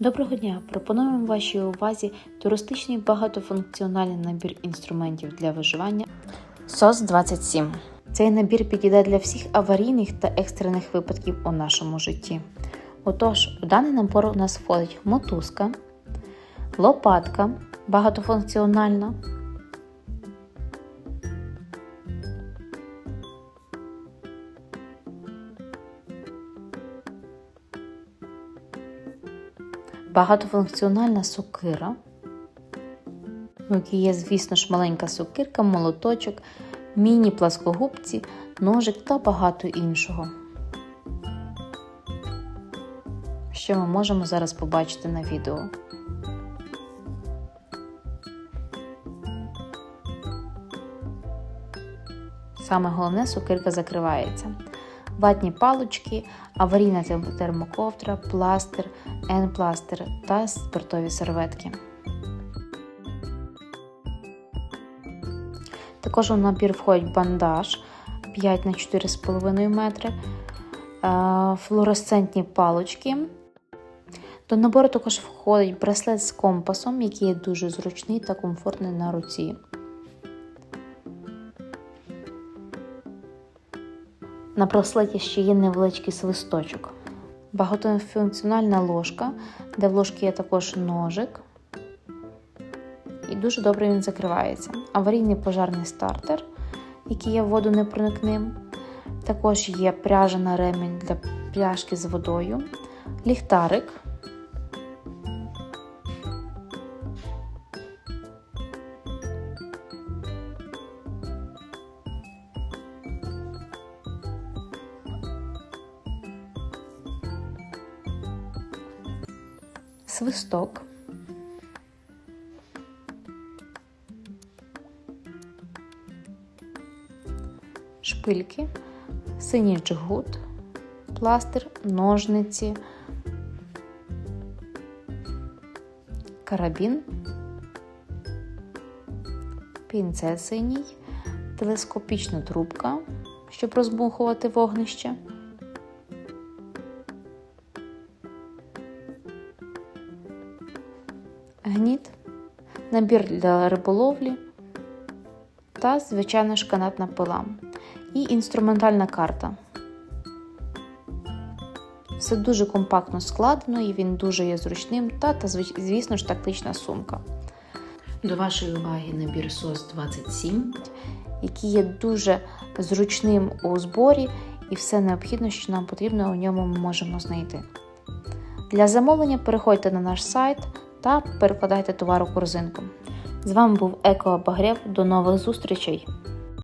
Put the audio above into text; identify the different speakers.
Speaker 1: Доброго дня! Пропонуємо вашій увазі туристичний багатофункціональний набір інструментів для виживання СОС 27. Цей набір підійде для всіх аварійних та екстрених випадків у нашому житті. Отож, у даний набор у нас входить мотузка, лопатка багатофункціональна, багатофункціональна сокира, у якій є, звісно ж, маленька сокирка, молоточок, міні-пласкогубці, ножик та багато іншого. Що ми можемо зараз побачити на відео. Саме головне сокирка закривається. Ватні палочки, аварійна термоковдра, пластир, N-пластир та спиртові серветки. Також у набір входить бандаж 5 на 4,5 метри, е, флуоресцентні палочки. До набору також входить браслет з компасом, який є дуже зручний та комфортний на руці. На браслеті ще є невеличкий свисточок. Багатофункціональна ложка, де в ложці є також ножик. І дуже добре він закривається. Аварійний пожарний стартер, який є водонепроникним. Також є пряжа на ремінь для пляшки з водою, ліхтарик. Свисток, шпильки, синій джгут, пластир, ножниці, карабін, пінцет синій, телескопічна трубка, щоб розбухувати вогнище. Гніт, набір для риболовлі та, звичайно ж, канатна пила і інструментальна карта. Все дуже компактно складено і він дуже є зручним та, та звісно ж, тактична сумка. До вашої уваги набір СОС 27, який є дуже зручним у зборі, і все необхідне, що нам потрібно, у ньому ми можемо знайти. Для замовлення переходьте на наш сайт та перекладайте товар у корзинку. З вами був Еко Обагрєв. До нових зустрічей!